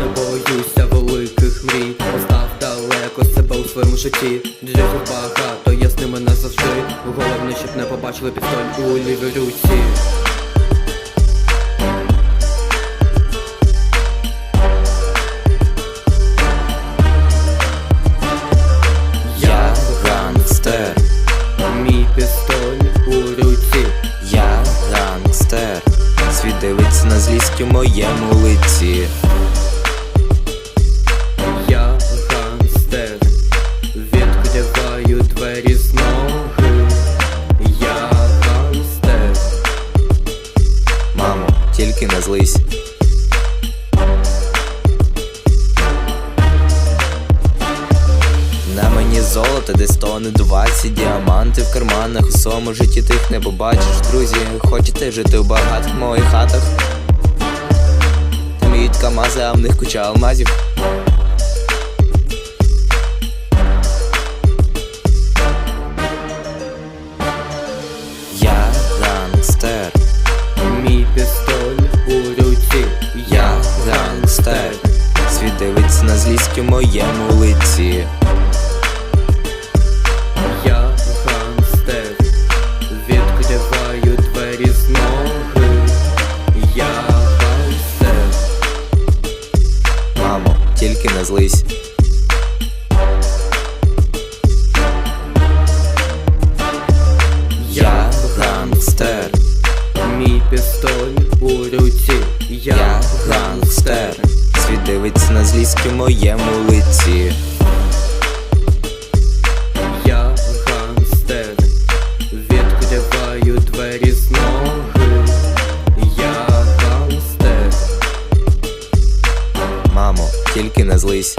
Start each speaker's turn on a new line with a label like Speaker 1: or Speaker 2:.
Speaker 1: не боюся великих мрій. Став далеко себе у своєму житті. Друзів багато, я з ними назавжди. Головне, щоб не побачили пістоль у лівій руці
Speaker 2: Я гангстер.
Speaker 1: Мій пістоль у
Speaker 2: Я гангстер. Світ дивиться на злість у моєму лиці.
Speaker 1: З ноги Я гангстер
Speaker 2: Мамо, тільки не злись. На мені золото, десь тони 20 діаманти в карманах у своєму житті тих не побачиш, друзі. Хочете жити в багатих моїх хатах? Там їдь камази, а в них куча алмазів.
Speaker 1: Пістоль у руці
Speaker 2: я гангстер. Світ дивиться на злість у моєму лиці.
Speaker 1: Я гангстер Відкриваю двері з Я гангстер
Speaker 2: Мамо, тільки не злись.
Speaker 1: Пістоль у руці Я,
Speaker 2: я гангстер. Світ дивиться на у моєму лиці.
Speaker 1: Я гангстер Відкриваю двері з ноги Я гангстер
Speaker 2: Мамо, тільки не злись.